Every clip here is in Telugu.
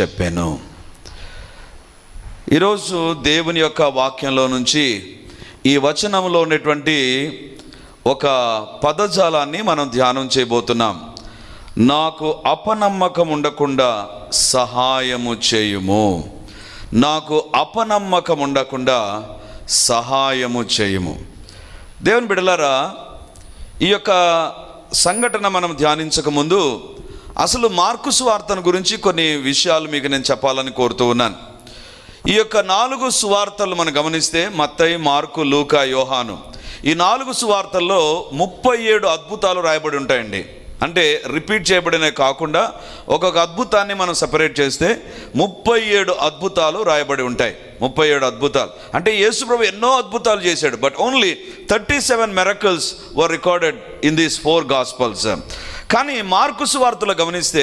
చెప్పాను. ఈరోజు దేవుని యొక్క వాక్యంలో నుంచి ఈ వచనంలో ఉన్నటువంటి ఒక పదజాలాన్ని మనం ధ్యానం చేయబోతున్నాం. నాకు అపనమ్మకం ఉండకుండా సహాయము చేయుము. నాకు అపనమ్మకం ఉండకుండా సహాయము చేయుము. దేవుని బిడలారా ఈ యొక్క సంఘటన మనం ధ్యానించక ముందు అసలు మార్కు సువార్తను గురించి కొన్ని విషయాలు మీకు నేను చెప్పాలని కోరుతూ ఉన్నాను. ఈ యొక్క నాలుగు సువార్తలు మనం గమనిస్తే మత్తయి మార్కు లూక యోహాను. ఈ నాలుగు సువార్తల్లో ముప్పై ఏడు అద్భుతాలు రాయబడి ఉంటాయండి. అంటే రిపీట్ చేయబడినవి కాకుండా ఒక్కొక్క అద్భుతాన్ని మనం సెపరేట్ చేస్తే ముప్పై ఏడు అద్భుతాలు రాయబడి ఉంటాయి. ముప్పై ఏడు అద్భుతాలు. అంటే యేసుప్రభు ఎన్నో అద్భుతాలు చేశాడు. But only thirty seven miracles were recorded in these four gospels. కానీ మార్కు సువార్తలు గమనిస్తే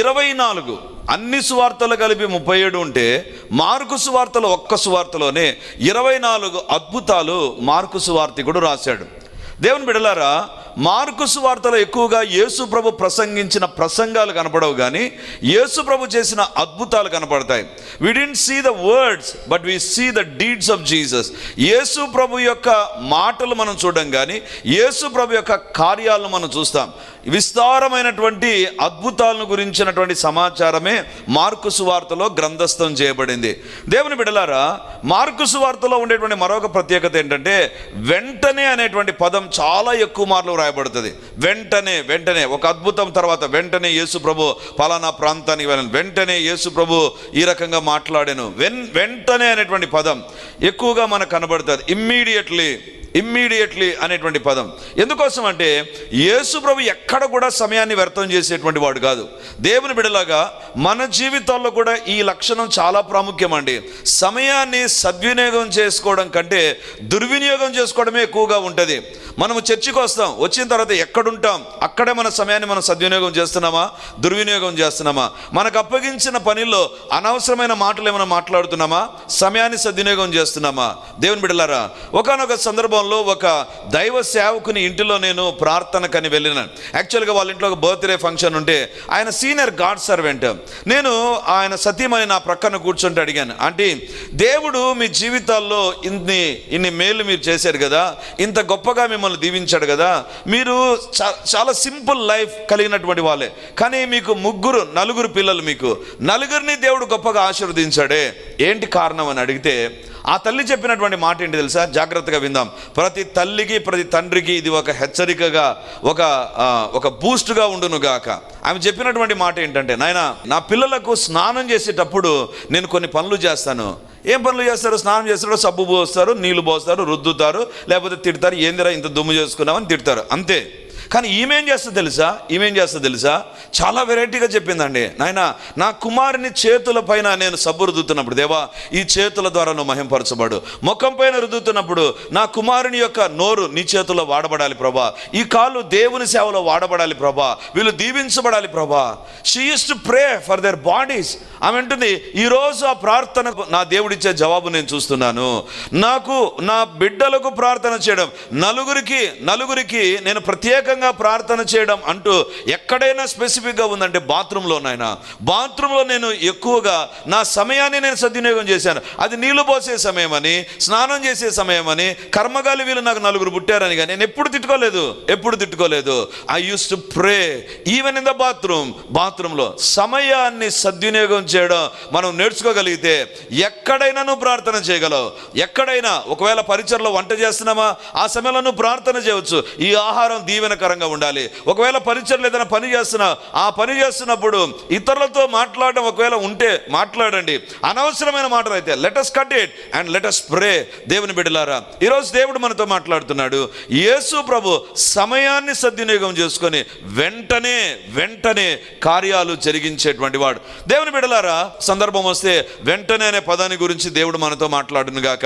ఇరవై నాలుగు అన్ని సువార్తలు కలిపి ముప్పై ఏడు ఉంటే మార్కు సువార్తలు ఒక్క సువార్తలోనే ఇరవై నాలుగు అద్భుతాలు మార్కు సువార్తికుడు రాశాడు. దేవుని బిడలారా మార్కుసు వార్తలో ఎక్కువగా యేసు ప్రభు ప్రసంగించిన ప్రసంగాలు కనపడవు కానీ యేసు ప్రభు చేసిన అద్భుతాలు కనపడతాయి. We didn't see the words but we see the deeds of Jesus యేసు ప్రభు యొక్క మాటలు మనం చూడడం కానీ యేసు ప్రభు యొక్క కార్యాలను మనం చూస్తాం. విస్తారమైనటువంటి అద్భుతాలను గురించినటువంటి సమాచారమే మార్కుసు వార్తలో గ్రంథస్థం చేయబడింది. దేవుని బిడలారా మార్కుసు వార్తలో ఉండేటువంటి మరొక ప్రత్యేకత ఏంటంటే వెంటనే అనేటువంటి పదం చాలా ఎక్కువ మార్లు రాయబడుతుంది వెంటనే వెంటనే ఒక అద్భుతం తర్వాత వెంటనే యేసు ప్రభు పలానా ప్రాంతానికి వెళ్ళాను. వెంటనే యేసు ప్రభు ఈ రకంగా మాట్లాడాను. వెన్ వెంటనే అనేటువంటి పదం ఎక్కువగా మనకు కనబడుతుంది. ఇమ్మీడియట్లీ ఇమ్మీడియట్లీ అనేటువంటి పదం. ఎందుకోసం అంటే యేసు ప్రభు ఎక్కడ కూడా సమయాన్ని వ్యర్థం చేసేటువంటి వాడు కాదు. దేవుని బిడలాగా మన జీవితాల్లో కూడా ఈ లక్షణం చాలా ప్రాముఖ్యం అండి సమయాన్ని సద్వినియోగం చేసుకోవడం కంటే దుర్వినియోగం చేసుకోవడమే ఎక్కువగా ఉంటుంది. మనము చర్చికి వస్తాం వచ్చిన తర్వాత ఎక్కడుంటాం అక్కడే మన సమయాన్ని మనం సద్వినియోగం చేస్తున్నామా దుర్వినియోగం చేస్తున్నామా? మనకు అప్పగించిన పనిలో అనవసరమైన మాటలు ఏమైనా మాట్లాడుతున్నామా సమయాన్ని సద్వినియోగం చేస్తున్నామా? దేవుని బిడలారా ఒకనొక సందర్భంలో ఒక దైవ సేవకుని ఇంటిలో నేను ప్రార్థనకని వెళ్ళినాను యాక్చువల్గా వాళ్ళ ఇంట్లో ఒక బర్త్డే ఫంక్షన్ ఉంటే ఆయన సీనియర్ గాడ్ సర్వెంట్ నేను ఆయన సతీమణి నా ప్రక్కన కూర్చుంటే అడిగాను అంటే దేవుడు మీ జీవితాల్లో ఇన్ని ఇన్ని మేలు మీరు చేశారు కదా ఇంత గొప్పగా మిమ్మల్ని దీవించాడు కదా మీరు చాలా సింపుల్ లైఫ్ కలిగినటువంటి వాళ్ళే. కానీ మీకు ముగ్గురు నలుగురు పిల్లలు మీకు. నలుగురిని దేవుడు గొప్పగా ఆశీర్వదించాడే. ఏంటి కారణం అని అడిగితే ఆ తల్లి చెప్పినటువంటి మాట ఏంటి తెలుసా? జాగ్రత్తగా విందాం. ప్రతి తల్లికి ప్రతి తండ్రికి ఇది ఒక హెచ్చరికగా ఒక ఒక బూస్ట్గా ఉండును గాక ఆమె చెప్పినటువంటి మాట ఏంటంటే నాయన నా పిల్లలకు స్నానం చేసేటప్పుడు నేను కొన్ని పనులు చేస్తాను. ఏం పనులు చేస్తారు? స్నానం చేస్తారో సబ్బు పోస్తారు నీళ్ళు పోస్తారు రుద్దుతారు లేకపోతే తిడతారు ఏందిరా ఇంత దుమ్ము చేసుకున్నామని తిడతారు. అంతే. కానీ ఈమెం చేస్తుంది తెలుసా? ఈమెం చేస్తుంది తెలుసా? చాలా వెరైటీగా చెప్పిందండి. నాయన నా కుమారుని చేతుల పైన నేను సబ్బు రుద్దుతున్నప్పుడు దేవా ఈ చేతుల ద్వారా నువ్వు మహింపరచబడు. ముఖం పైన రుద్దుతున్నప్పుడు నా కుమారుని యొక్క నోరు నీ చేతుల్లో వాడబడాలి ప్రభా. ఈ కాళ్ళు దేవుని సేవలో వాడబడాలి ప్రభా. వీళ్ళు దీవించబడాలి ప్రభా. She to pray for their bodies ఆమె అంటుంది ఈరోజు ఆ ప్రార్థనకు నా దేవుడిచ్చే జవాబు నేను చూస్తున్నాను. నాకు నా బిడ్డలకు ప్రార్థన చేయడం నలుగురికి నలుగురికి నేను ప్రత్యేకంగా ప్రార్థన చేయడం అంటూ ఎక్కడైనా స్పెసిఫిక్గా ఉందంటే బాత్రూంలోనైనా నాయన. బాత్రూంలో నేను ఎక్కువగా నా సమయాన్ని నేను సద్వినియోగం చేశాను. అది నీళ్ళు పోసే సమయం అని స్నానం చేసే సమయం అని కర్మగాలి వీళ్ళు నాకు నలుగురు పుట్టారని కానీ నేను ఎప్పుడు తిట్టుకోలేదు. ఎప్పుడు తిట్టుకోలేదు. I use to pray even in the bathroom బాత్రూంలో సమయాన్ని సద్వినియోగం చేయడం మనం నేర్చుకోగలిగితే ఎక్కడైనా నువ్వు ప్రార్థన చేయగలవు. ఎక్కడైనా ఒకవేళ పరిచయలో వంట చేస్తున్నామా ఆ సమయంలో నువ్వు ప్రార్థన చేయవచ్చు. ఈ ఆహారం దీవెనకరంగా ఉండాలి. ఒకవేళ పరిచయం ఏదైనా పని చేస్తున్నా ఆ పని చేస్తున్నప్పుడు ఇతరులతో మాట్లాడడం ఒకవేళ ఉంటే మాట్లాడండి. అనవసరమైన మాటలు అయితే let's cut it and let's pray దేవుని బిడ్డలారా ఈరోజు దేవుడు మనతో మాట్లాడుతున్నాడు. యేసు ప్రభు సమయాన్ని సద్వినియోగం చేసుకొని వెంటనే వెంటనే కార్యాలు జరిగించేటువంటి వాడు. దేవుని బిడలారా సందర్భం వస్తే వెంటనే అనే పదాన్ని గురించి దేవుడు మనతో మాట్లాడును గాక.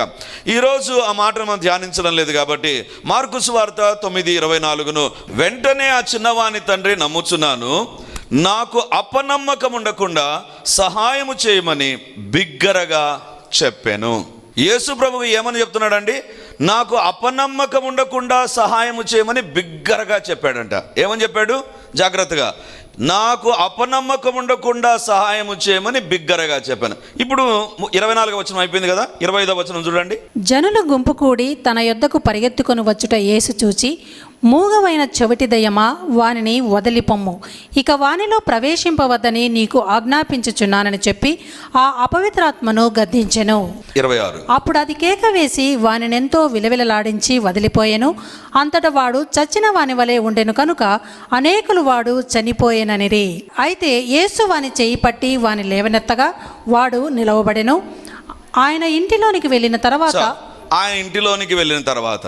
ఈరోజు ఆ మాటను మనం ధ్యానించడం లేదు కాబట్టి మార్కుసు వార్త తొమ్మిది ఇరవై నాలుగును వెంటనే ఆ చిన్నవాని తండ్రి నమ్ముచున్నాను. నాకు అపనమ్మకం ఉండకుండా సహాయము చేయమని బిగ్గరగా చెప్పాను. యేసు ప్రభువు ఏమని చెప్తున్నాడండి? నాకు అపనమ్మకం ఉండకుండా సహాయము చేయమని బిగ్గరగా చెప్పాడంట. ఏమని చెప్పాడు? జాగ్రత్తగా. నాకు అపనమ్మకం ఉండకుండా సహాయము చేయమని బిగ్గరగా చెప్పాను. ఇప్పుడు ఇరవై నాలుగు వచనం అయిపోయింది కదా? ఇరవై ఐదో వచనం చూడండి. జనులు గుంపు కూడి తన యొద్దకు పరిగెత్తుకొని వచ్చుట యేసు చూచి మూగవైన చెవిటి దయ్యమా వానిని వదిలిపొమ్ము. ఇక వానిలో ప్రవేశింపవద్దని నీకు ఆజ్ఞాపించుచున్నానని చెప్పి ఆ అపవిత్రాత్మను గద్దించెను. ఇరవై ఆరు అప్పుడు అది కేక వేసి వానినెంతో విలవిలలాడించి వదిలిపోయెను. అంతట వాడు చచ్చిన వాని వలె ఉండెను కనుక అనేకులు వాడు చనిపోయేననిరి అయితే యేసు వాని చేయి పట్టి వాని లేవనెత్తగా వాడు నిలవబడెను. ఆయన ఇంటిలోనికి వెళ్ళిన తర్వాత ఆయన ఇంటిలోనికి వెళ్ళిన తర్వాత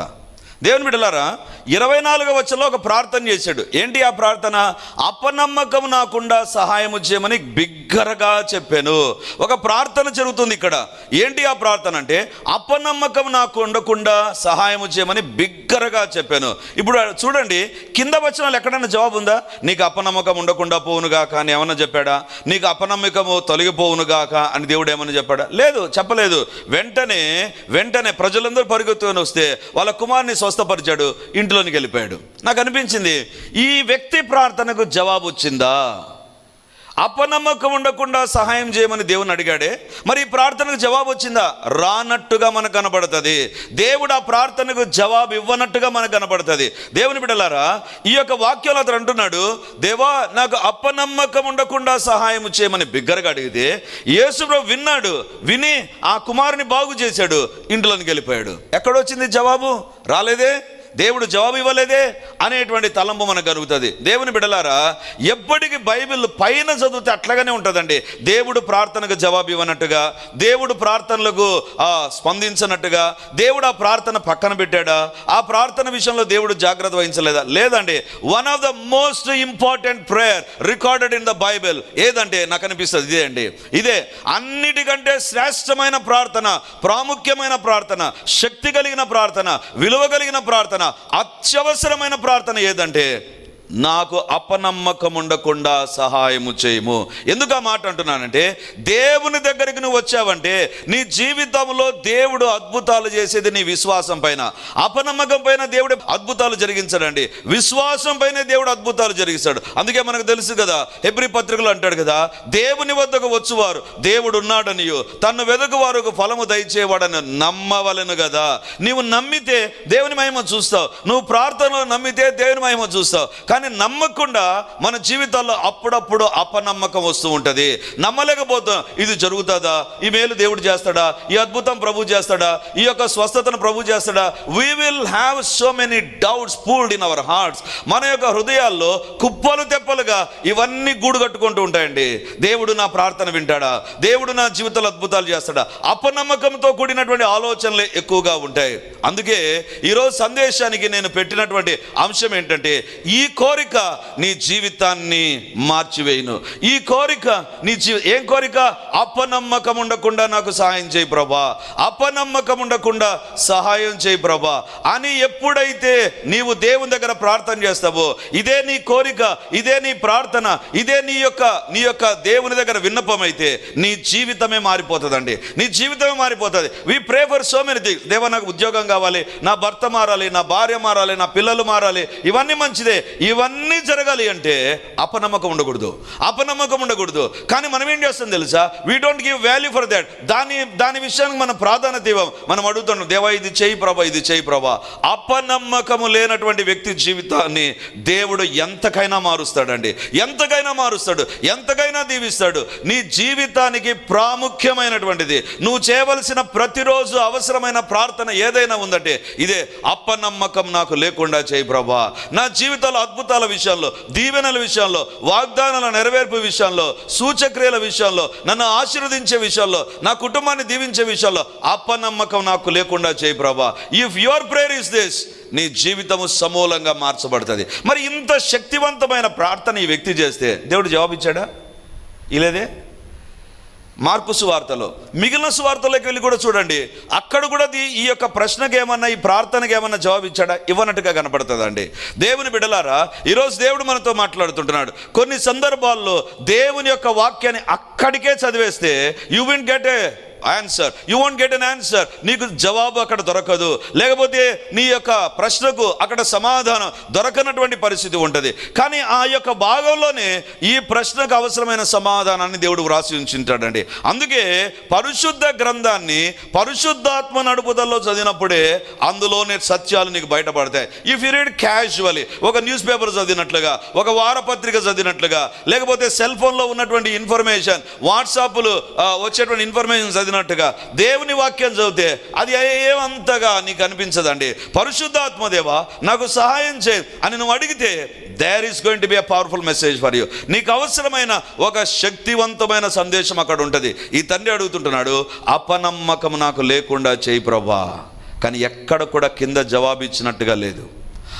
దేవుని బిడ్డలారా ఇరవై నాలుగవ వచ్చలో ఒక ప్రార్థన చేశాడు. ఏంటి ఆ ప్రార్థన? అపనమ్మకం నాకుండా సహాయము చేయమని బిగ్గరగా చెప్పాను. ఒక ప్రార్థన జరుగుతుంది ఇక్కడ. ఏంటి ఆ ప్రార్థన అంటే అపనమ్మకం నాకు ఉండకుండా సహాయము చేయమని బిగ్గరగా చెప్పాను. ఇప్పుడు చూడండి కింద వచ్చిన ఎక్కడైనా జవాబు ఉందా? నీకు అపనమ్మకం ఉండకుండా పోవునుగా కానీ ఏమన్నా చెప్పాడా? నీకు అపనమ్మకము తొలగిపోవునుగాక అని దేవుడు ఏమని చెప్పాడా? లేదు చెప్పలేదు. వెంటనే వెంటనే ప్రజలందరూ పరిగెత్తుకొని వస్తే వాళ్ళ కుమార్ని స్వస్థ స్వస్థపరిచాడు ఇంట్లోనికి వెళ్ళిపోయాడు. నాకు అనిపించింది ఈ వ్యక్తి ప్రార్థనకు జవాబు వచ్చిందా అపనమ్మకం ఉండకుండా సహాయం చేయమని దేవుని అడిగాడే. మరి ఈ ప్రార్థనకు జవాబు వచ్చిందా? రానట్టుగా మనకు కనబడుతుంది. దేవుడు ఆ ప్రార్థనకు జవాబు ఇవ్వనట్టుగా మనకు కనబడుతుంది. దేవుని బిడ్డలారా ఈ యొక్క వాక్యాలు అతను అంటున్నాడు దేవా నాకు అపనమ్మకం ఉండకుండా సహాయం చేయమని బిగ్గరగా అడిగితే యేసుప్రభు విన్నాడు విని ఆ కుమారుని బాగు చేశాడు ఇంట్లోనికి వెళ్ళిపోయాడు. ఎక్కడొచ్చింది జవాబు? రాలేదే? దేవుడు జవాబు ఇవ్వలేదే అనేటువంటి తలంపు మనకు కలుగుతుంది. దేవుని బిడలారా ఎప్పటికీ బైబిల్ పైన చదివితే అట్లాగానే ఉంటుందండి. దేవుడు ప్రార్థనకు జవాబు ఇవ్వనట్టుగా దేవుడు ప్రార్థనలకు స్పందించినట్టుగా స్పందించనట్టుగా దేవుడు ఆ ప్రార్థన పక్కన పెట్టాడా? ఆ ప్రార్థన విషయంలో దేవుడు జాగ్రత్త వహించలేదా? లేదండి. One of the most important prayer recorded in the Bible ఏదంటే నాకు అనిపిస్తుంది ఇదే అండి. ఇదే అన్నిటికంటే శ్రేష్టమైన ప్రార్థన ప్రాముఖ్యమైన ప్రార్థన శక్తి కలిగిన ప్రార్థన విలువ కలిగిన ప్రార్థన అత్యవసరమైన ప్రార్థన ఏదంటే నాకు అపనమ్మకం ఉండకుండా సహాయము చేయము. ఎందుకు ఆ మాట అంటున్నానంటే దేవుని దగ్గరికి నువ్వు వచ్చావంటే నీ జీవితంలో దేవుడు అద్భుతాలు చేసేది నీ విశ్వాసం పైన. అపనమ్మకం పైన దేవుడు అద్భుతాలు జరిగించడండి. విశ్వాసం పైన దేవుడు అద్భుతాలు జరిగిస్తాడు. అందుకే మనకు తెలుసు కదా హెబ్రి పత్రికలు అంటాడు కదా దేవుని వద్దకు వచ్చువారు దేవుడు ఉన్నాడనియు తన్ను వెదకు వారికి ఫలము దయచేవాడని నమ్మవలను కదా నీవు నమ్మితే దేవుని మహిమ చూస్తావు. నువ్వు ప్రార్థనలో నమ్మితే దేవుని మహిమ చూస్తావు. కానీ నమ్మకుండా మన జీవితాల్లో అప్పుడప్పుడు అపనమ్మకం వస్తూ ఉంటుంది. నమ్మలేకపోతాం. ఇది జరుగుతుందా? ఈ మేలు దేవుడు చేస్తాడా? ఈ అద్భుతం ప్రభు చేస్తాడా? ఈ యొక్క స్వస్థతను ప్రభు చేస్తాడా? We will have so many doubts pooled in our hearts మన యొక్క హృదయాల్లో కుప్పలు తెప్పలుగా ఇవన్నీ గూడు కట్టుకుంటూ ఉంటాయండి. దేవుడు నా ప్రార్థన వింటాడా? దేవుడు నా జీవితంలో అద్భుతాలు చేస్తాడా? అపనమ్మకంతో కూడినటువంటి ఆలోచనలే ఎక్కువగా ఉంటాయి. అందుకే ఈరోజు సందేశానికి నేను పెట్టినటువంటి అంశం ఏంటంటే ఈ కోరిక నీ జీవితాన్ని మార్చివేయును. ఈ కోరిక నీ జీవి ఏం కోరిక? అపనమ్మకం ఉండకుండా నాకు సహాయం చేయి ప్రభా. అపనమ్మకం ఉండకుండా సహాయం చేయి ప్రభా. అని ఎప్పుడైతే నీవు దేవుని దగ్గర ప్రార్థన చేస్తావో ఇదే నీ కోరిక ఇదే నీ ప్రార్థన ఇదే నీ యొక్క నీ యొక్క దేవుని దగ్గర విన్నపం అయితే నీ జీవితమే మారిపోతుందండి. నీ జీవితమే మారిపోతుంది. We pray for so many things దేవ నాకు ఉద్యోగం కావాలి నా భర్త మారాలి నా భార్య మారాలి నా పిల్లలు మారాలి ఇవన్నీ మంచిదే. ఇవన్నీ జరగాలి అంటే అపనమ్మకం ఉండకూడదు. అపనమ్మకం ఉండకూడదు. కానీ మనం ఏం చేస్తాం తెలుసా? We don't give value for that దాని దాని విషయానికి మనం ప్రాధాన్యత ఇవ్వం. మనం అడుగుతున్నాం దేవా ఇది చేయి ప్రభా ఇది చేయి ప్రభా. అపనమ్మకము లేనటువంటి వ్యక్తి జీవితాన్ని దేవుడు ఎంతకైనా మారుస్తాడండి. ఎంతకైనా మారుస్తాడు. ఎంతకైనా దీవిస్తాడు. నీ జీవితానికి ప్రాముఖ్యమైనటువంటిది. నువ్వు చేయవలసిన ప్రతిరోజు అవసరమైన ప్రార్థన ఏదైనా ఉందంటే ఇదే అప్పనమ్మకం నాకు లేకుండా చేయి ప్రభా. నా జీవితంలో అద్భుతాల విషయంలో దీవెనల విషయంలో వాగ్దానాల నెరవేర్పు విషయంలో సూచక్రియల విషయంలో నన్ను ఆశీర్వదించే విషయంలో నా కుటుంబాన్ని దీవించే విషయంలో అప్పనమ్మకం నాకు లేకుండా చేయి ప్రభా. If your prayer is this నీ జీవితము సమూలంగా మార్చబడుతుంది. మరి ఇంత శక్తివంతమైన ప్రార్థన ఈ వ్యక్తి చేస్తే దేవుడు జవాబిచ్చాడా? ఇలేదే? మార్పు సువార్తలో. మిగిలిన సువార్తలోకి వెళ్ళి కూడా చూడండి. అక్కడ కూడా ఈ యొక్క ప్రశ్నకి ఏమన్నా ఈ ప్రార్థనకి ఏమన్నా జవాబు ఇచ్చాడా? ఇవ్వనట్టుగా కనపడుతుందండి. దేవుని బిడలారా ఈరోజు దేవుడు మనతో మాట్లాడుతుంటున్నాడు. కొన్ని సందర్భాల్లో దేవుని యొక్క వాక్యాన్ని అక్కడికే చదివేస్తే you will get a answer you want get an answer నీకు జవాబు అక్కడ దొరకదు. లేకపోతే నీ యొక్క ప్రశ్నకు అక్కడ సమాధానం దొరకనటువంటి పరిస్థితి ఉంటుంది. కానీ ఆ యొక్క భాగంలోనే ఈ ప్రశ్నకు అవసరమైన సమాధానాన్ని దేవుడు వ్రాసి ఉంచుంటాడండి. అందుకే పరిశుద్ధ గ్రంథాన్ని పరిశుద్ధాత్మ నడుపుదల్లో చదివినప్పుడే అందులోనే సత్యాలు నీకు బయటపడతాయి. ఇఫ్ యూ రీడ్ క్యాజువలీ ఒక న్యూస్ పేపర్ చదివినట్లుగా ఒక వారపత్రిక చదివినట్లుగా లేకపోతే సెల్ ఫోన్లో ఉన్నటువంటి ఇన్ఫర్మేషన్ వాట్సాప్లు వచ్చేటువంటి ఇన్ఫర్మేషన్ చదివినట్టుగా దేవుని వాక్యం చదివితే అది ఏమంతగా నీకు అనిపించదండి? పరిశుద్ధాత్మదేవా నాకు సహాయం చే అని నువ్వు అడిగితే there is going to be a powerful message for you నీకు అవసరమైన ఒక శక్తివంతమైన సందేశం అక్కడ ఉంటుంది. ఈ తండ్రి అడుగుతుంటున్నాడు అపనమ్మకం నాకు లేకుండా చేయి ప్రభా. కానీ ఎక్కడ కూడా కింద జవాబు ఇచ్చినట్టుగా లేదు.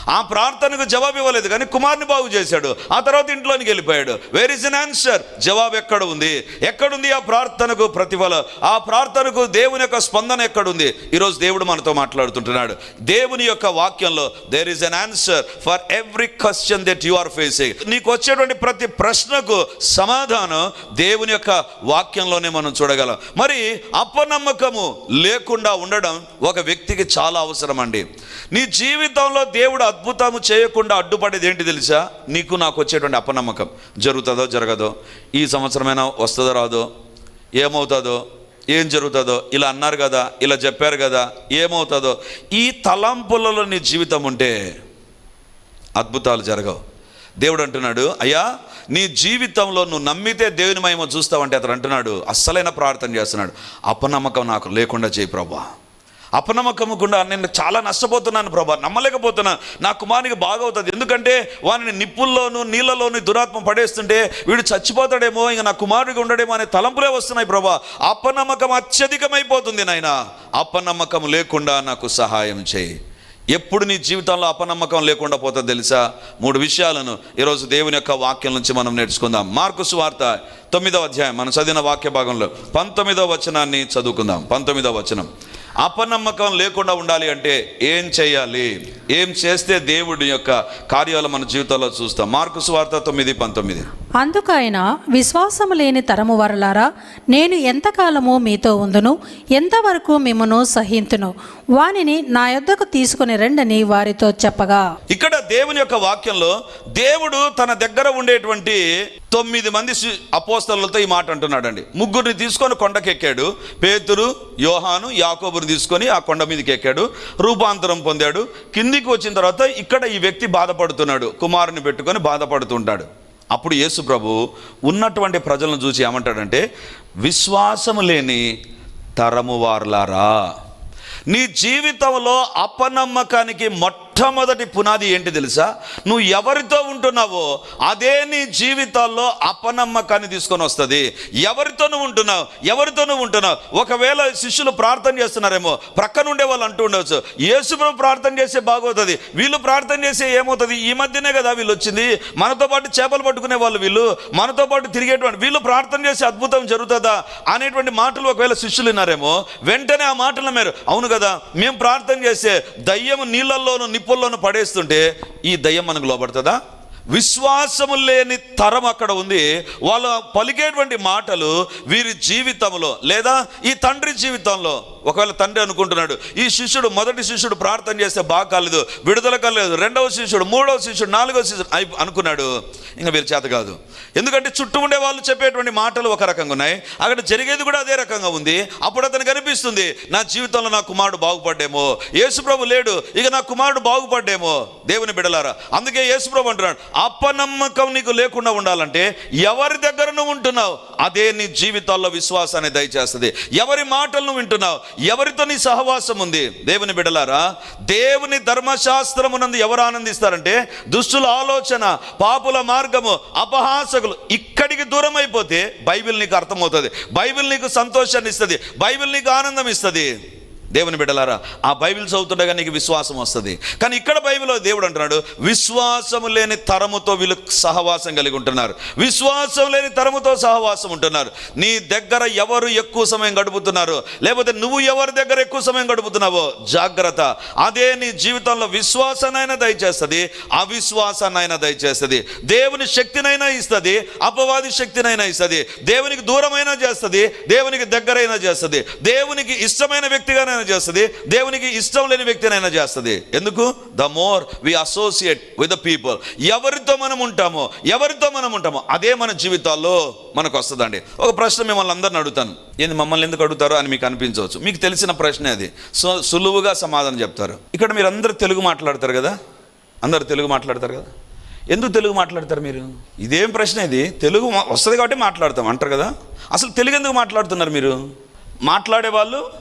ఆ ప్రార్థనకు జవాబు ఇవ్వలేదు కానీ కుమార్ని బాగు చేశాడు. ఆ తర్వాత ఇంట్లోనికి వెళ్ళిపోయాడు. వేర్ ఇస్ అన్ ఆన్సర్ జవాబు ఎక్కడ ఉంది ఎక్కడుంది ఆ ప్రార్థనకు ప్రతిఫల? ఆ ప్రార్థనకు దేవుని యొక్క స్పందన ఎక్కడుంది? ఈరోజు దేవుడు మనతో మాట్లాడుతుంటున్నాడు. దేవుని యొక్క వాక్యంలో there is an answer for every question that you are facing నీకు వచ్చేటువంటి ప్రతి ప్రశ్నకు సమాధానం దేవుని యొక్క వాక్యంలోనే మనం చూడగలం. మరి అపనమ్మకము లేకుండా ఉండడం ఒక వ్యక్తికి చాలా అవసరం అండి నీ జీవితంలో దేవుడు అద్భుతము చేయకుండా అడ్డుపడేది ఏంటి తెలుసా? నీకు నాకు వచ్చేటువంటి అపనమ్మకం. జరుగుతుందో జరగదో? ఈ సంవత్సరమైనా వస్తుందో రాదో? ఏమవుతుందో? ఏం జరుగుతుందో? ఇలా అన్నారు కదా ఇలా చెప్పారు కదా ఏమవుతుందో? ఈ తలంపులలో నీ జీవితం ఉంటే అద్భుతాలు జరగవు. దేవుడు అంటున్నాడు అయ్యా నీ జీవితంలో నువ్వు నమ్మితే దేవుని మహిమ చూస్తావంటే అతను అంటున్నాడు అస్సలైన ప్రార్థన చేస్తున్నాడు. అపనమ్మకం నాకు లేకుండా చేయి ప్రభా. అపనమ్మకముకుండా నేను చాలా నష్టపోతున్నాను ప్రభా. నమ్మలేకపోతున్నా. నా కుమారునికి బాగవుతుంది. ఎందుకంటే వాని నిప్పుల్లోనూ నీళ్ళలోను దురాత్మ పడేస్తుంటే వీడు చచ్చిపోతాడేమో ఇంకా నా కుమారుడికి ఉండడేమో అనే తలంపులే వస్తున్నాయి ప్రభా. అపనమ్మకం అత్యధికమైపోతుంది నాయన. అపనమ్మకం లేకుండా నాకు సహాయం చేయి. ఎప్పుడు నీ జీవితంలో అపనమ్మకం లేకుండా పోతుంది తెలుసా? మూడు విషయాలను ఈరోజు దేవుని యొక్క వాక్యం నుంచి మనం నేర్చుకుందాం. మార్కు సువార్త తొమ్మిదవ అధ్యాయం. మనం చదివిన వాక్య భాగంలో పంతొమ్మిదవ వచనాన్ని చదువుకుందాం. పంతొమ్మిదవ వచనం. అపనమ్మకం లేకుండా ఉండాలి అంటే ఏం చేయాలి? ఏం చేస్తే దేవుడి యొక్క కార్యాలు మన జీవితంలో చూస్తాం. మార్కు స్వార్త తొమ్మిది పంతొమ్మిది. అందుకు ఆయన విశ్వాసము లేని తరము వరలారా నేను ఎంతకాలము మీతో ఉందును ఎంతవరకు మిమ్మను సహింతును? వానిని నా యొద్దకు తీసుకుని రండని వారితో చెప్పగా. ఇక్కడ దేవుని యొక్క వాక్యంలో దేవుడు తన దగ్గర ఉండేటువంటి తొమ్మిది మంది అపోస్తలతో ఈ మాట అంటున్నాడండి. ముగ్గురిని తీసుకొని కొండకెక్కాడు. పేతురు యోహాను యాకోబుని తీసుకొని ఆ కొండ మీదకి ఎక్కాడు రూపాంతరం పొందాడు. కిందికి వచ్చిన తర్వాత ఇక్కడ ఈ వ్యక్తి బాధపడుతున్నాడు. కుమారుని పెట్టుకొని బాధపడుతుంటాడు అప్పుడు యేసు ప్రభు ఉన్నటువంటి ప్రజలను చూసి ఏమంటాడంటే విశ్వాసము లేని తరము వార్లారా. నీ జీవితంలో అపనమ్మకానికి మొట్టమొదటి పునాది ఏంటి తెలుసా? నువ్వు ఎవరితో ఉంటున్నావో అదే నీ జీవితాల్లో అపనమ్మకాన్ని తీసుకొని వస్తుంది. ఎవరితో నువ్వు ఉంటున్నావు? ఎవరితో నువ్వు ఉంటున్నావు? ఒకవేళ శిష్యులు ప్రార్థన చేస్తున్నారేమో ప్రక్కన ఉండే వాళ్ళు అంటూ ఉండవచ్చు యేసుప్రభు ప్రార్థన చేస్తే బాగోతుంది. వీళ్ళు ప్రార్థన చేస్తే ఏమవుతుంది? ఈ మధ్యనే కదా వీళ్ళు వచ్చింది. మనతో పాటు చేపలు పట్టుకునే వాళ్ళు వీళ్ళు మనతో పాటు తిరిగేటువంటి వీళ్ళు ప్రార్థన చేస్తే అద్భుతం జరుగుతుందా అనేటువంటి మాటలు ఒకవేళ శిష్యులు విన్నారేమో వెంటనే ఆ మాటల మేరు అవును కదా మేము ప్రార్థన చేస్తే దయ్యం నీళ్ళల్లోనూ నిప్పుల్లోనూ పడేస్తుంటే ఈ దయ్యం మనకు లోపడుతుందా విశ్వాసము లేని తరం అక్కడ ఉంది. వాళ్ళు పలికేటువంటి మాటలు వీరి జీవితంలో లేదా ఈ తండ్రి జీవితంలో. ఒకవేళ తండ్రి అనుకుంటున్నాడు ఈ శిష్యుడు మొదటి శిష్యుడు ప్రార్థన చేస్తే బాగా కాలేదు విడుదల కలలేదు రెండవ శిష్యుడు మూడవ శిష్యుడు నాలుగవ శిష్యుడు అయి అనుకున్నాడు ఇంకా వీరి చేత కాదు. ఎందుకంటే చుట్టూ ఉండే వాళ్ళు చెప్పేటువంటి మాటలు ఒక రకంగా ఉన్నాయి. అక్కడ జరిగేది కూడా అదే రకంగా ఉంది. అప్పుడు అతనికి అనిపిస్తుంది నా జీవితంలో నా కుమారుడు బాగుపడ్డేమో. యేసుప్రభు లేడు ఇక నా కుమారుడు బాగుపడ్డేమో. దేవుని బిడలారా అందుకే యేసుప్రభు అంటున్నాడు అపనమ్మకం నీకు లేకుండా ఉండాలంటే ఎవరి దగ్గర నువ్వు ఉంటున్నావు అదే నీ జీవితాల్లో విశ్వాసాన్ని దయచేస్తుంది. ఎవరి మాటలను వింటున్నావు ఎవరితో నీ సహవాసం ఉంది? దేవుని బిడలారా దేవుని ధర్మశాస్త్రమునందు ఎవరు ఆనందిస్తారంటే దుష్టుల ఆలోచన పాపుల మార్గము అపహాసకులు ఇక్కడికి దూరం అయిపోతే బైబిల్ నీకు అర్థమవుతుంది. బైబిల్ నీకు సంతోషాన్ని ఇస్తుంది. బైబిల్ నీకు ఆనందం ఇస్తుంది. దేవుని బిడ్డలారా ఆ బైబిల్ చదువుతుండగా నీకు విశ్వాసం వస్తుంది. కానీ ఇక్కడ బైబిల్లో దేవుడు అంటున్నాడు విశ్వాసము లేని తరముతో వీళ్ళు సహవాసం కలిగి ఉంటున్నారు. విశ్వాసం లేని తరముతో సహవాసం ఉంటున్నారు. నీ దగ్గర ఎవరు ఎక్కువ సమయం గడుపుతున్నారు లేకపోతే నువ్వు ఎవరి దగ్గర ఎక్కువ సమయం గడుపుతున్నావో జాగ్రత్త. అదే నీ జీవితంలో విశ్వాసానైనా దయచేస్తుంది అవిశ్వాసాన్నైనా దయచేస్తుంది. దేవుని శక్తినైనా ఇస్తుంది అపవాది శక్తినైనా ఇస్తుంది. దేవునికి దూరమైనా చేస్తుంది దేవునికి దగ్గరైనా చేస్తుంది. దేవునికి ఇష్టమైన వ్యక్తిగానైనా చేస్తుంది దేవునికి ఇష్టం లేని వ్యక్తినైనా చేస్తుంది. ఎందుకు? The more we associate with the people ఎవరితో మనం ఉంటామో ఎవరితో మనం ఉంటామో అదే మన జీవితాల్లో మనకు వస్తుందండి. ఒక ప్రశ్న మిమ్మల్ని అందరిని అడుగుతాను. ఏంది మమ్మల్ని ఎందుకు అడుగుతారో అని మీకు అనిపించవచ్చు. మీకు తెలిసిన ప్రశ్నే అది. సో సులువుగా సమాధానం చెప్తారు. ఇక్కడ మీరు అందరు తెలుగు మాట్లాడతారు కదా? అందరు తెలుగు మాట్లాడతారు కదా? ఎందుకు తెలుగు మాట్లాడతారు మీరు? ఇదేం ప్రశ్న ఇది? తెలుగు వస్తుంది కాబట్టి మాట్లాడతాం. అంటారు కదా? అసలు తెలుగు ఎందుకు మాట్లాడుతున్నారు మీరు? మాట్లాడే వాళ్ళు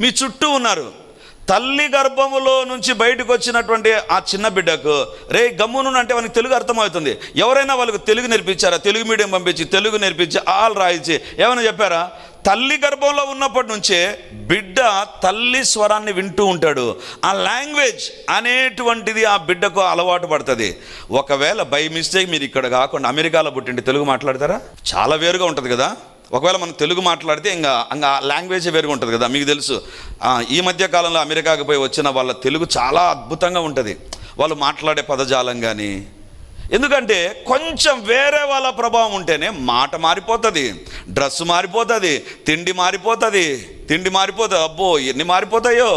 మీ చుట్టూ ఉన్నారు. తల్లి గర్భములో నుంచి బయటకు వచ్చినటువంటి ఆ చిన్న బిడ్డకు రే గమ్మును అంటే వానికి తెలుగు అర్థమవుతుంది. ఎవరైనా వాళ్ళకు తెలుగు నేర్పించారా? తెలుగు మీడియం పంపించి తెలుగు నేర్పించి ఆలు రాయించి ఏమైనా చెప్పారా? తల్లి గర్భంలో ఉన్నప్పటి నుంచే బిడ్డ తల్లి స్వరాన్ని వింటూ ఉంటాడు. ఆ లాంగ్వేజ్ అనేటువంటిది ఆ బిడ్డకు అలవాటు పడుతుంది. ఒకవేళ బై మిస్టేక్ మీరు ఇక్కడ కాకుండా అమెరికాలో పుట్టిండి తెలుగు మాట్లాడతారా? చాలా వేరుగా ఉంటుంది కదా. ఒకవేళ మనం తెలుగు మాట్లాడితే ఇంకా ఇంకా లాంగ్వేజ్ వేరుగా ఉంటుంది కదా మీకు తెలుసు. ఈ మధ్య కాలంలో అమెరికాకి పోయి వచ్చిన వాళ్ళ తెలుగు చాలా అద్భుతంగా ఉంటుంది. వాళ్ళు మాట్లాడే పదజాలం కానీ ఎందుకంటే కొంచెం వేరే వాళ్ళ ప్రభావం ఉంటేనే మాట మారిపోతుంది డ్రెస్ మారిపోతుంది తిండి మారిపోతుంది తిండి మారిపోతుంది అబ్బో ఎన్ని మారిపోతాయో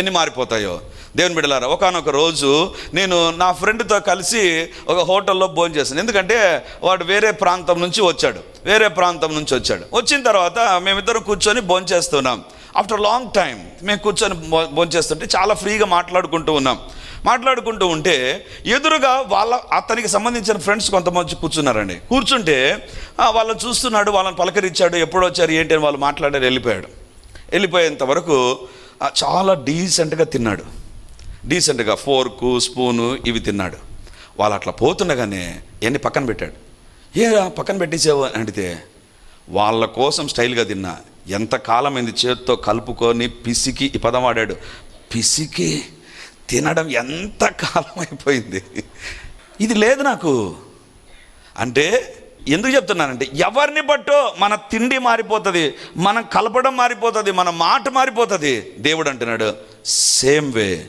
ఎన్ని మారిపోతాయో. దేవుని బిడ్డలారా ఒకనొక రోజు నేను నా ఫ్రెండ్తో కలిసి ఒక హోటల్లో భోజనం చేశాను. ఎందుకంటే వాడు వేరే ప్రాంతం నుంచి వచ్చాడు. వేరే ప్రాంతం నుంచి వచ్చాడు. వచ్చిన తర్వాత మేమిద్దరం కూర్చొని భోజనం చేస్తున్నాం. ఆఫ్టర్ లాంగ్ టైం మేము కూర్చొని భోజనం చేస్తుంటే చాలా ఫ్రీగా మాట్లాడుకుంటూ ఉన్నాం. మాట్లాడుకుంటూ ఉంటే ఎదురుగా వాళ్ళ అతనికి సంబంధించిన ఫ్రెండ్స్ కొంతమంది కూర్చున్నారండి. కూర్చుంటే వాళ్ళని చూస్తున్నాడు వాళ్ళని పలకరించాడు ఎప్పుడు వచ్చారు ఏంటి అని వాళ్ళు మాట్లాడారు వెళ్ళిపోయాడు. వెళ్ళిపోయేంత వరకు చాలా డీసెంట్గా తిన్నాడు. డీసెంట్గా ఫోర్కు స్పూను ఇవి తిన్నాడు. వాళ్ళు అట్లా పోతుండగానే ఎన్ని పక్కన పెట్టాడు. ఏ పక్కన పెట్టేసావు? అని అడిగితే వాళ్ళ కోసం స్టైల్గా తిన్నా. ఎంత కాలం చేత్తో కలుపుకొని పిసికి ఈ పదం వాడాడు. పిసికి తినడం ఎంత కాలం అయిపోయింది? ఇది లేదు నాకు. అంటే ఎందుకు చెప్తున్నానంటే ఎవరిని బట్టో మన తిండి మారిపోతుంది మనం కలపడం మారిపోతుంది మన మాట మారిపోతుంది. దేవుడు అంటున్నాడు సేమ్ వే.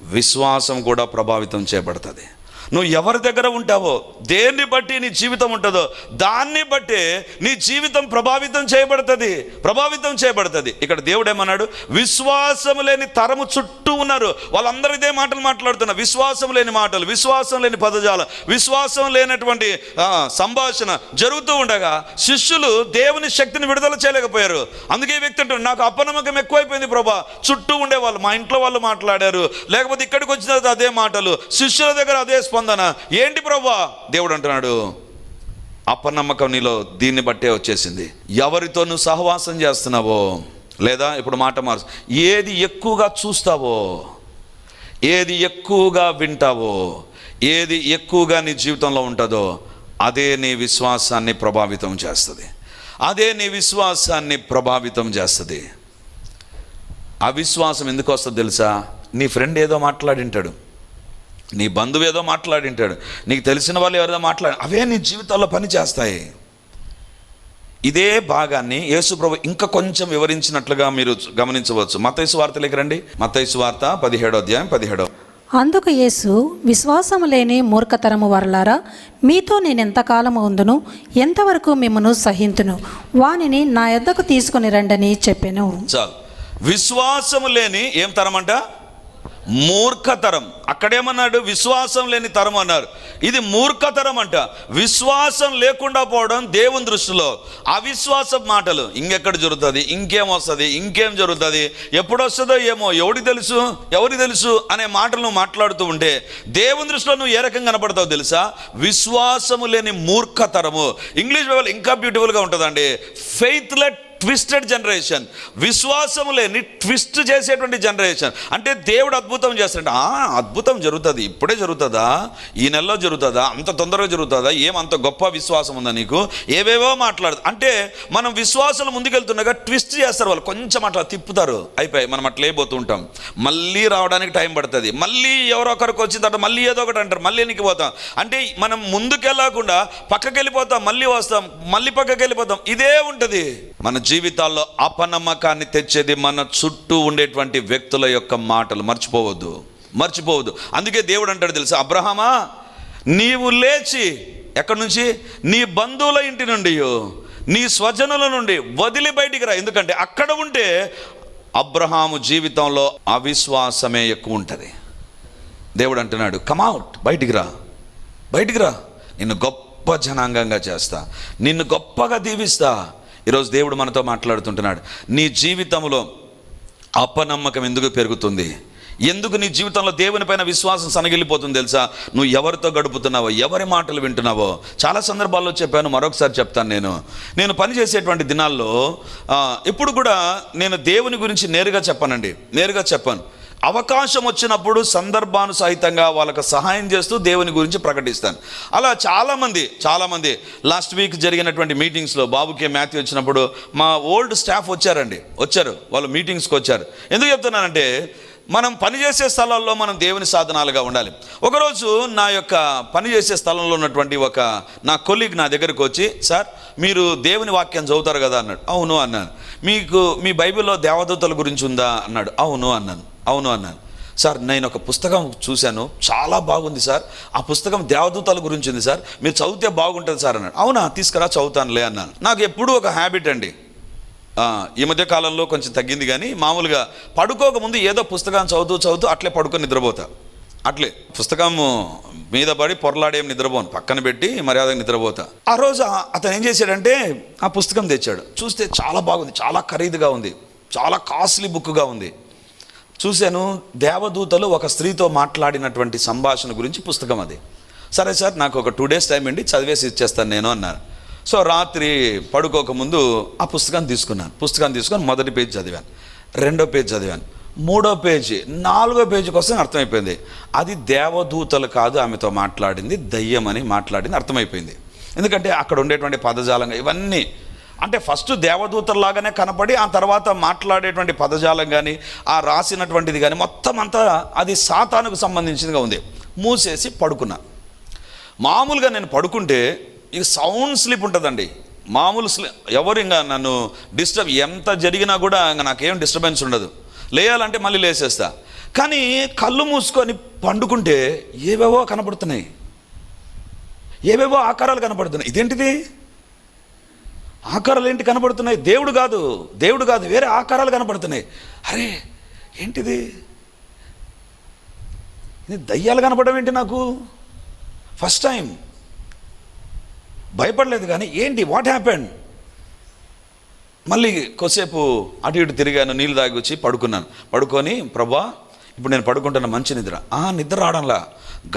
విశ్వాసం కూడా ప్రభావితం చేయబడుతుంది నువ్వు ఎవరి దగ్గర ఉంటావో దేన్ని బట్టి నీ జీవితం ఉంటుందో దాన్ని బట్టి నీ జీవితం ప్రభావితం చేయబడుతుంది ప్రభావితం చేయబడుతుంది. ఇక్కడ దేవుడు ఏమన్నాడు? విశ్వాసం లేని తరము చుట్టూ ఉన్నారు. వాళ్ళందరూ ఇదే మాటలు మాట్లాడుతున్నారు విశ్వాసం లేని మాటలు విశ్వాసం లేని పదజాలం విశ్వాసం లేనటువంటి ఆ, సంభాషణ జరుగుతూ ఉండగా శిష్యులు దేవుని శక్తిని విడుదల చేయలేకపోయారు. అందుకే వ్యక్తి అంటారు నాకు అపనమ్మకం ఎక్కువైపోయింది ప్రభా. చుట్టూ ఉండేవాళ్ళు మా ఇంట్లో వాళ్ళు మాట్లాడారు. లేకపోతే ఇక్కడికి వచ్చిన తర్వాత అదే మాటలు శిష్యుల దగ్గర అదే స్పందన. ఏంటి ప్రభా? దేవుడు అంటున్నాడు అపనమ్మకం నీలో దీన్ని బట్టే వచ్చేసింది. ఎవరితో నువ్వు సహవాసం చేస్తున్నావో? లేదా ఇప్పుడు మాట మార్చు ఏది ఎక్కువగా చూస్తావో? ఏది ఎక్కువగా వింటావో? ఏది ఎక్కువగా నీ జీవితంలో ఉంటుందో? అదే నీ విశ్వాసాన్ని ప్రభావితం చేస్తుంది. అదే నీ విశ్వాసాన్ని ప్రభావితం చేస్తుంది. అవిశ్వాసం ఎందుకు వస్తుంది తెలుసా? నీ ఫ్రెండ్ ఏదో మాట్లాడింటాడు. నీ బంధువు ఏదో మాట్లాడింటాడు. నీకు తెలిసిన వాళ్ళు ఎవరిదో మాట్లాడి అవే నీ జీవితాల్లో పని చేస్తాయి. ఇదే భాగాన్ని యేసు ప్రభు ఇంకా కొంచెం వివరించినట్లుగా మీరు గమనించవచ్చు. మతైసు వార్తలోకి రండి. మతైసు వార్త పదిహేడో అధ్యాయం పదిహేడో. అందుకు యేసు విశ్వాసము లేని మూర్ఖతరము వరలారా మీతో నేను ఎంతకాలము ఉందును? ఎంతవరకు మిమ్మను సహింతును? వానిని నా యొద్దకు తీసుకుని రండని చెప్పెను. చాలు. విశ్వాసము లేని ఏం తరం అంట? మూర్ఖతరం. అక్కడేమన్నాడు? విశ్వాసం లేని తరం అన్నారు. ఇది మూర్ఖతరం అంట. విశ్వాసం లేకుండా పోవడం దేవుని దృష్టిలో అవిశ్వాసం మాటలు. ఇంకెక్కడ జరుగుతుంది? ఇంకేం వస్తుంది? ఇంకేం జరుగుతుంది? ఎప్పుడు వస్తుందో ఏమో? ఎవడి తెలుసు? ఎవరికి తెలుసు? అనే మాటలు నువ్వు మాట్లాడుతూ ఉంటే దేవుని దృష్టిలో నువ్వు ఏ రకంగా కనపడతావు తెలుసా? విశ్వాసము లేని మూర్ఖతరము. ఇంగ్లీష్ బైబిల్ ఇంకా బ్యూటిఫుల్గా ఉంటుందండి. ఫెయిత్లెట్ ట్విస్టెడ్ జనరేషన్ విశ్వాసం లేని ట్విస్ట్ చేసేటువంటి జనరేషన్ అంటే దేవుడు అద్భుతం చేస్తాడు ఆ అద్భుతం జరుగుతుంది. ఇప్పుడే జరుగుతుందా? ఈ నెలలో జరుగుతుందా? అంత తొందరగా జరుగుతుందా? ఏం అంత గొప్ప విశ్వాసం ఉందా నీకు? ఏవేవో మాట్లాడదు అంటే మనం విశ్వాసం ముందుకెళ్తుండగా ట్విస్ట్ చేస్తారు వాళ్ళు. కొంచెం అట్లా తిప్పుతారు. అయిపోయి మనం అట్లా పోతూ ఉంటాం మళ్ళీ రావడానికి టైం పడుతుంది. మళ్ళీ ఎవరో ఒకరికి వచ్చిన తర్వాత మళ్ళీ ఏదో ఒకటి అంటారు. మళ్ళీ ఎనికి పోతాం. అంటే మనం ముందుకెళ్ళకుండా పక్కకి వెళ్ళిపోతాం మళ్ళీ వస్తాం. మళ్ళీ పక్కకి వెళ్ళిపోతాం ఇదే ఉంటుంది. మన జీవితాల్లో అపనమ్మకాన్ని తెచ్చేది మన చుట్టూ ఉండేటువంటి వ్యక్తుల యొక్క మాటలు. మర్చిపోవద్దు. మర్చిపోవద్దు. అందుకే దేవుడు అంటాడు తెలుసా? అబ్రహమా నీవు లేచి ఎక్కడి నుంచి? నీ బంధువుల ఇంటి నుండి నీ స్వజనుల నుండి వదిలి బయటికి రా. ఎందుకంటే అక్కడ ఉంటే అబ్రహాము జీవితంలో అవిశ్వాసమే ఎక్కువ ఉంటుంది. దేవుడు అంటున్నాడు కమౌట్ బయటికి రా. బయటికి రా. నిన్ను గొప్ప జనాంగంగా చేస్తా. నిన్ను గొప్పగా దీవిస్తా. ఈరోజు దేవుడు మనతో మాట్లాడుతుంటున్నాడు. నీ జీవితంలో అపనమ్మకం ఎందుకు పెరుగుతుంది? ఎందుకు నీ జీవితంలో దేవుని పైన విశ్వాసం సనగిలిపోతుంది తెలుసా? నువ్వు ఎవరితో గడుపుతున్నావో ఎవరి మాటలు వింటున్నావో? చాలా సందర్భాల్లో చెప్పాను మరొకసారి చెప్తాను నేను. నేను పనిచేసేటువంటి దినాల్లో ఇప్పుడు కూడా నేను దేవుని గురించి నేరుగా చెప్పానండి. నేరుగా చెప్పాను. అవకాశం వచ్చినప్పుడు సందర్భానుసహితంగా వాళ్ళకు సహాయం చేస్తూ దేవుని గురించి ప్రకటిస్తాను. అలా చాలామంది చాలామంది లాస్ట్ వీక్ జరిగినటువంటి మీటింగ్స్లో బాబుకే మ్యాథ్యూ వచ్చినప్పుడు మా ఓల్డ్ స్టాఫ్ వచ్చారండి. వచ్చారు. వాళ్ళు మీటింగ్స్కి వచ్చారు. ఎందుకు చెప్తున్నానంటే మనం పనిచేసే స్థలాల్లో మనం దేవుని సాధనాలుగా ఉండాలి. ఒకరోజు నా యొక్క పనిచేసే స్థలంలో ఉన్నటువంటి ఒక నా కొలీగ్ నా దగ్గరికి వచ్చి సార్ మీరు దేవుని వాక్యం చదువుతారు కదా అన్నాడు. అవును అన్నాను. మీకు మీ బైబిల్లో దేవదూతల గురించి ఉందా అన్నాడు. అవును అన్నాను. అవును అన్నాను సార్ నేను ఒక పుస్తకం చూశాను. చాలా బాగుంది సార్. ఆ పుస్తకం దేవదూతల గురించి ఉంది సార్. మీరు చదివితే బాగుంటుంది సార్ అన్నాడు. అవునా తీసుకురా చదువుతానులే అన్నాను. నాకు ఎప్పుడూ ఒక హ్యాబిట్ అండి. ఈ మధ్య కాలంలో కొంచెం తగ్గింది కానీ మామూలుగా పడుకోకముందు ఏదో పుస్తకాన్ని చదువుతూ చదువుతూ అట్లే పడుకొని నిద్రపోతా. అట్లే. పుస్తకం మీద పడి పొరలాడేం నిద్రపోను. పక్కన పెట్టి మర్యాదగా నిద్రపోతా. ఆ రోజు అతను ఏం చేశాడంటే ఆ పుస్తకం తెచ్చాడు. చూస్తే చాలా బాగుంది. చాలా ఖరీదుగా ఉంది. చాలా కాస్ట్లీ బుక్గా ఉంది. చూశాను దేవదూతలు ఒక స్త్రీతో మాట్లాడినటువంటి సంభాషణ గురించి పుస్తకం అది. సరే సార్ నాకు ఒక టూ డేస్ టైం అండి చదివేసి ఇచ్చేస్తాను నేను అన్నారు. సో రాత్రి పడుకోకముందు ఆ పుస్తకాన్ని తీసుకున్నాను. పుస్తకాన్ని తీసుకొని మొదటి పేజ్ చదివాను రెండో పేజ్ చదివాను మూడో పేజీ నాలుగో పేజీ కోసం అర్థమైపోయింది. అది దేవదూతలు కాదు ఆమెతో మాట్లాడింది దయ్యం అని మాట్లాడింది అర్థమైపోయింది. ఎందుకంటే అక్కడ ఉండేటువంటి పదజాలంగా ఇవన్నీ అంటే ఫస్ట్ దేవదూతల్లాగానే కనపడి ఆ తర్వాత మాట్లాడేటువంటి పదజాలం కానీ ఆ రాసినటువంటిది కానీ మొత్తం అంతా అది సాతానుకు సంబంధించిందిగా ఉంది. మూసేసి పడుకున్నా. మామూలుగా నేను పడుకుంటే ఇక సౌండ్ స్లిప్ ఉంటుందండి. మామూలు స్లిప్ ఎవరు ఇంకా నన్ను డిస్టర్బ్ ఎంత జరిగినా కూడా ఇంకా నాకేం డిస్టర్బెన్స్ ఉండదు. లేయాలంటే మళ్ళీ లేసేస్తా. కానీ కళ్ళు మూసుకొని పండుకుంటే ఏవేవో కనపడుతున్నాయి. ఏవేవో ఆకారాలు కనపడుతున్నాయి. ఇదేంటిది? ఆకారాలు ఏంటి కనబడుతున్నాయి? దేవుడు కాదు. దేవుడు కాదు. వేరే ఆకారాలు కనబడుతున్నాయి. అరే ఏంటిది? ఇది దయ్యాలు కనపడడం ఏంటి నాకు? ఫస్ట్ టైం భయపడలేదు కానీ ఏంటి? వాట్ హ్యాపెండ్ మళ్ళీ కొద్దిసేపు అటు ఇటు తిరిగాను నీళ్ళు తాగి వచ్చి పడుకున్నాను. పడుకొని ప్రభా ఇప్పుడు నేను పడుకుంటున్న మంచి నిద్ర. ఆ నిద్ర రావడంలా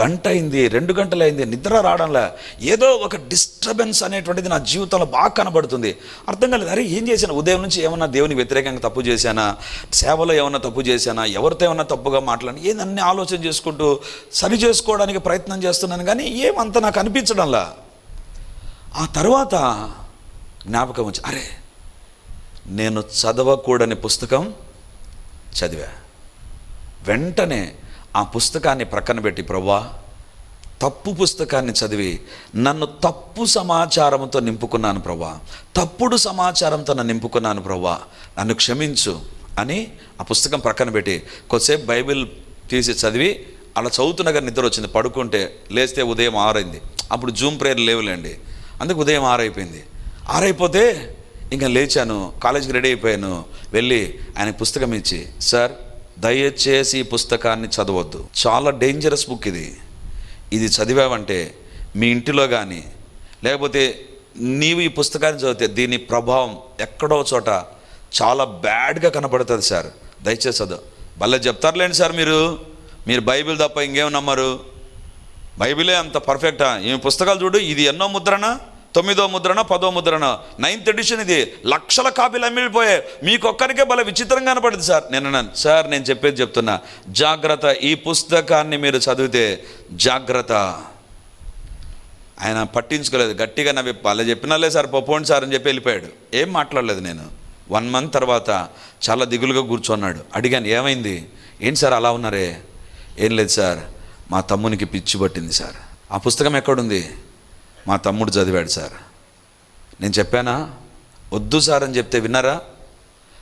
గంట అయింది రెండు గంటలు అయింది నిద్ర రావడంలా ఏదో ఒక డిస్టర్బెన్స్ అనేటువంటిది నా జీవితంలో బాగా కనబడుతుంది. అర్థం కాలేదు అరే ఏం చేశాను? ఉదయం నుంచి ఏమన్నా దేవుని వ్యతిరేకంగా తప్పు చేశానా? సేవలో ఏమన్నా తప్పు చేశానా? ఎవరితో ఏమన్నా తప్పుగా మాట్లాడి ఏదన్నీ ఆలోచన చేసుకుంటూ సరి చేసుకోవడానికి ప్రయత్నం చేస్తున్నాను కానీ ఏమంత నాకు అనిపించడంలా? ఆ తర్వాత జ్ఞాపకం వచ్చి అరే నేను చదవకూడని పుస్తకం చదివా. వెంటనే ఆ పుస్తకాన్ని ప్రక్కన పెట్టి ప్రవ్వా తప్పు పుస్తకాన్ని చదివి నన్ను తప్పు సమాచారంతో నింపుకున్నాను ప్రభా తప్పుడు సమాచారంతో నన్ను నింపుకున్నాను ప్రవ్వా. నన్ను క్షమించు అని ఆ పుస్తకం ప్రక్కన పెట్టి కొద్దిసేపు బైబిల్ తీసి చదివి అలా చదువుతున్నగా నిద్ర వచ్చింది. పడుకుంటే లేస్తే ఉదయం ఆరైంది. అప్పుడు జూమ్ ప్రేయర్ లేవులేండి. అందుకు ఉదయం ఆరైపోయింది. ఆరైపోతే ఇంకా లేచాను కాలేజీకి రెడీ అయిపోయాను. వెళ్ళి ఆయన పుస్తకం ఇచ్చి సార్ దయచేసి ఈ పుస్తకాన్ని చదవద్దు. చాలా డేంజరస్ బుక్ ఇది. ఇది చదివావంటే మీ ఇంటిలో కానీ లేకపోతే నీవు ఈ పుస్తకాన్ని చదివితే దీని ప్రభావం ఎక్కడో చోట చాలా బ్యాడ్గా కనపడుతుంది సార్. దయచేసి చదువు. భలే చెప్తారులేండి సార్ మీరు. మీరు బైబిల్ తప్ప ఇంకేం నమ్మరు? బైబిలే అంత పర్ఫెక్టా ఈ పుస్తకాలు చూడు ఇది ఎన్నో ముద్రనా? తొమ్మిదో ముద్రన పదో ముద్రన. నైన్త్ ఎడిషన్ ఇది. లక్షల కాపీలు అమ్మిడిపోయాయి మీకొక్కరికే భలే విచిత్రంగా కనపడింది సార్. నేను సార్ నేను చెప్పేది చెప్తున్నా. జాగ్రత్త ఈ పుస్తకాన్ని మీరు చదివితే జాగ్రత్త. ఆయన పట్టించుకోలేదు. గట్టిగా నవ్వి అలా చెప్పినాలే సార్ పొప్పోండి సార్ అని చెప్పి వెళ్ళిపోయాడు. ఏం మాట్లాడలేదు నేను. వన్ మంత్ తర్వాత చాలా దిగులుగా కూర్చున్నాడు. అడిగాను ఏమైంది? ఏంటి సార్ అలా ఉన్నారే? ఏం లేదు సార్. మా తమ్మునికి పిచ్చి పట్టింది సార్. ఆ పుస్తకం ఎక్కడుంది? మా తమ్ముడు చదివాడు సార్. నేను చెప్పానా? వద్దు సార్ అని చెప్తే విన్నారా?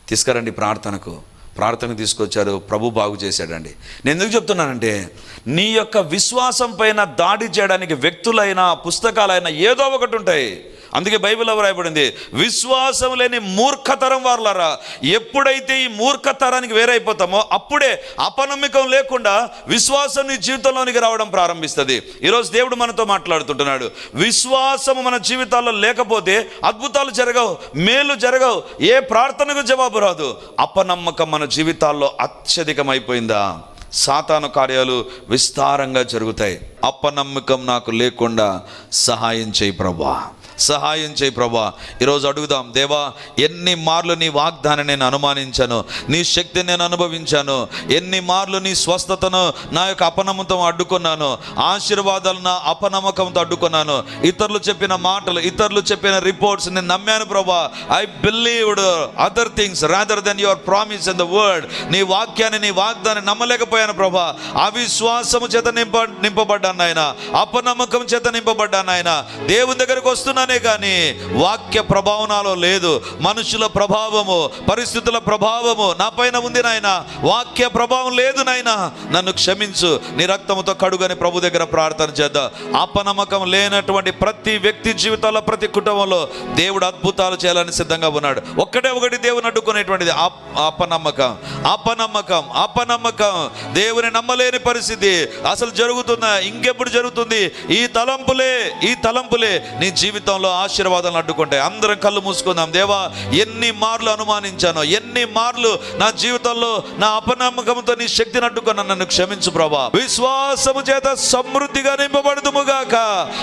తీసుకురండి ప్రార్థనకు. ప్రార్థనకు తీసుకొచ్చారు. ప్రభు బాగు చేశాడండి. నేను ఎందుకు చెప్తున్నానంటే నీ యొక్క విశ్వాసం పైన దాడి చేయడానికి వ్యక్తులైనా పుస్తకాలైనా ఏదో ఒకటి ఉంటాయి. అందుకే బైబిల్లో రాయబడింది విశ్వాసం లేని మూర్ఖతరం వారులారా ఎప్పుడైతే ఈ మూర్ఖతరానికి వేరైపోతామో అప్పుడే అపనమ్మకం లేకుండా విశ్వాసం నీ జీవితంలోనికి రావడం ప్రారంభిస్తుంది. ఈరోజు దేవుడు మనతో మాట్లాడుతుంటున్నాడు విశ్వాసం మన జీవితాల్లో లేకపోతే అద్భుతాలు జరగవు మేలు జరగవు ఏ ప్రార్థనకు జవాబు రాదు అపనమ్మకం మన జీవితాల్లో అత్యధికమైపోయిందా సాతాను కార్యాలు విస్తారంగా జరుగుతాయి అపనమ్మకం నాకు లేకుండా సహాయం చేయి ప్రభా. సహాయం చేయి ప్రభా. ఈరోజు అడుగుదాం దేవా ఎన్ని మార్లు నీ వాగ్దానం నేను అనుమానించాను నీ శక్తిని నేను అనుభవించాను ఎన్ని మార్లు నీ స్వస్థతను నా యొక్క అపనమ్మకం అడ్డుకున్నాను ఆశీర్వాదాలు నా అపనమ్మకంతో అడ్డుకున్నాను ఇతరులు చెప్పిన మాటలు ఇతరులు చెప్పిన రిపోర్ట్స్ నేను నమ్మాను ప్రభా. I believed other things rather than your promise in the word నీ వాక్యాన్ని నీ వాగ్దాన్ని నమ్మలేకపోయాను ప్రభా. అవిశ్వాసము చేత నింప నింపబడ్డాను ఆయన అపనమ్మకం చేత నింపబడ్డాను ఆయన దేవుని దగ్గరకు వస్తున్నాను కానీ వాక్య ప్రభావం నాలో లేదు. మనుషుల ప్రభావము పరిస్థితుల ప్రభావము నా పైన ఉంది నాయన. వాక్య ప్రభావం లేదు నాయన. నన్ను క్షమించు. నీ రక్తముతో కడుగని ప్రభు దగ్గర ప్రార్థన చేద్దాం. అపనమ్మకం లేనటువంటి ప్రతి వ్యక్తి జీవితాల్లో ప్రతి కుటుంబంలో దేవుడు అద్భుతాలు చేయాలని సిద్ధంగా ఉన్నాడు. ఒక్కటే ఒకటి దేవుని అడ్డుకునేటువంటిది. అపనమ్మకం. అపనమ్మకం అపనమ్మకం. దేవుని నమ్మలేని పరిస్థితి. అసలు జరుగుతుందా ఇంకెప్పుడు జరుగుతుంది? ఈ తలంపులే ఈ తలంపులే. నీ జీవితం జీవితంలో ఆశీర్వాదాలను అడ్డుకుంటాయి. అందరం కళ్ళు మూసుకుందాం. దేవా ఎన్ని మార్లు అనుమానించాను ఎన్ని మార్లు నా జీవితంలో నా అపనమ్మకంతో నీ శక్తిని అడ్డుకున్నాను నన్ను క్షమించు ప్రభా. విశ్వాసము చేత సమృద్ధిగా నింపబడుదుముగాక.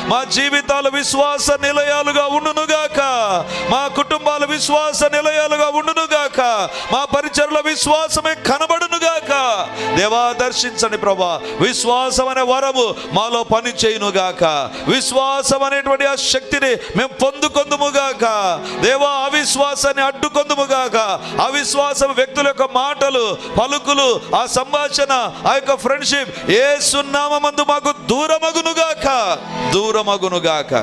మా జీవితాలు విశ్వాస నిలయాలుగా ఉండునుగాక. మా కుటుంబాల విశ్వాస నిలయాలుగా ఉండునుగాక. మా పరిచరుల విశ్వాసమే కనబడునుగాక. దేవా దర్శించండి ప్రభా. విశ్వాసం అనే వరము మాలో పని చేయునుగాక. విశ్వాసం అనేటువంటి ఆ శక్తిని మేము పొందుకొందుముగాక. దేవా అవిశ్వాసాన్ని అడ్డుకొందుముగాక. అవిశ్వాసం వ్యక్తుల యొక్క మాటలు పలుకులు ఆ సంభాషణ ఆ యొక్క ఫ్రెండ్షిప్ ఏ సున్నామందు మాకు దూరమగునుగాక. దూరమగునుగాక.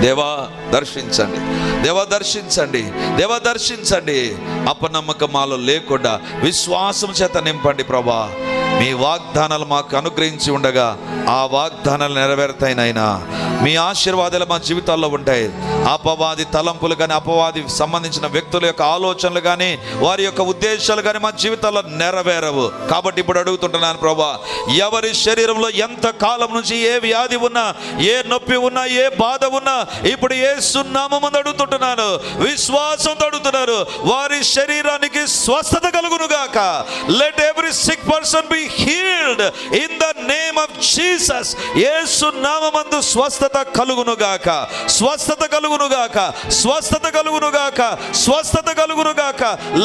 దేవా దర్శించండి. దేవా దర్శించండి. దేవా దర్శించండి. అపనమ్మకం మాలో లేకుండా విశ్వాసం చేత నింపండి ప్రభా. మీ వాగ్దానాలు మాకు అనుగ్రహించి ఉండగా ఆ వాగ్దానాలు నెరవేరుతాయి నాయనా. మీ ఆశీర్వాదాలు మా జీవితాల్లో ఉంటాయి. అపవాది తలంపులు కానీ అపవాది సంబంధించిన వ్యక్తుల యొక్క ఆలోచనలు కానీ వారి యొక్క ఉద్దేశాలు కానీ మా జీవితాల్లో నెరవేరవు. కాబట్టి ఇప్పుడు అడుగుతుంటున్నాను ప్రభా ఎవరి శరీరంలో ఎంత కాలం నుంచి ఏ వ్యాధి ఉన్నా ఏ నొప్పి ఉన్నా ఏ బాధ ఉన్నా ఇప్పుడు ఏ సున్నామని అడుగుతుంటున్నాను. విశ్వాసంతో అడుగుతున్నారు. వారి శరీరానికి స్వస్థత కలుగును గాక let every sick person be healed in the name of Jesus Yesu నామందు స్వస్థత కలుగును గాక స్వస్థత కలుగును గాక స్వస్థత కలుగును గాక స్వస్థత కలుగును గాక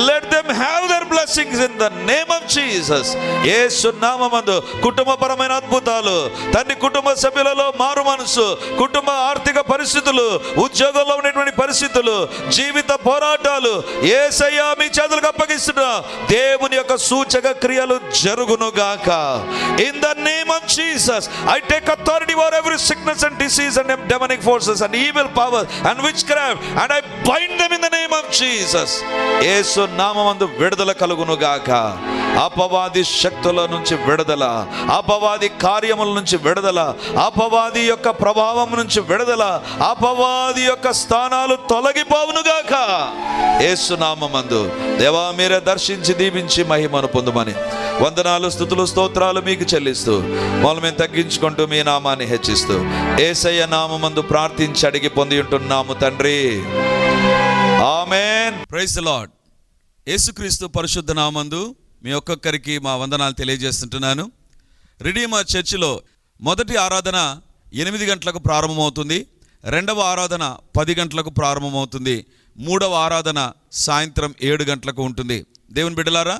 let them have their blessings in the name of Jesus Yesu నామందు కుటుంబపరమైన అద్భుతాలు తండ్రి కుటుంబ సభ్యులలో మారు మనసు కుటుంబ ఆర్థిక పరిస్థితులు ఉద్యోగంలో ఉన్నటువంటి పరిస్థితులు జీవిత పోరాటాలు ఏసయ్యా మీ చేతులకు అప్పగిస్తున్నా దేవుని యొక్క సూచక క్రియలు జరుగును గాక in the name name of Jesus, take authority authority over every and disease and and forces and and power and witch witchcraft, and I bind them in the name of Jesus. యేసు నామమందు విడుదల కలుగును గాక అపవాది శక్తుల నుంచి విడుదల అపవాది కార్యముల నుంచి విడుదల అపవాది యొక్క ప్రభావం నుంచి విడుదల అపవాది యొక్క స్థానాలు తొలగిపోవునుగాక ఏసునామందు దేవా మీరే దర్శించి దీవించి మహిమను పొందుమని వందనాలు స్థుతులు స్తోత్రాలు మీకు చెల్లిస్తూ మమ్మల్ని మేము తగ్గించుకుంటూ మీ నామాన్ని హెచ్చిస్తూ ఏసయ్య నామందు ప్రార్థించి అడిగి పొంది ఉంటున్నాము తండ్రి. ఆమెన్. ప్రైజ్ లాడ్ యేసుక్రీస్తు పరిశుద్ధ నామందు మీ ఒక్కొక్కరికి మా వందనాలు తెలియజేస్తుంటున్నాను. రిడీమా చర్చిలో మొదటి ఆరాధన ఎనిమిది గంటలకు ప్రారంభమవుతుంది. రెండవ ఆరాధన పది గంటలకు ప్రారంభమవుతుంది. మూడవ ఆరాధన సాయంత్రం ఏడు గంటలకు ఉంటుంది. దేవుని బిడ్డలారా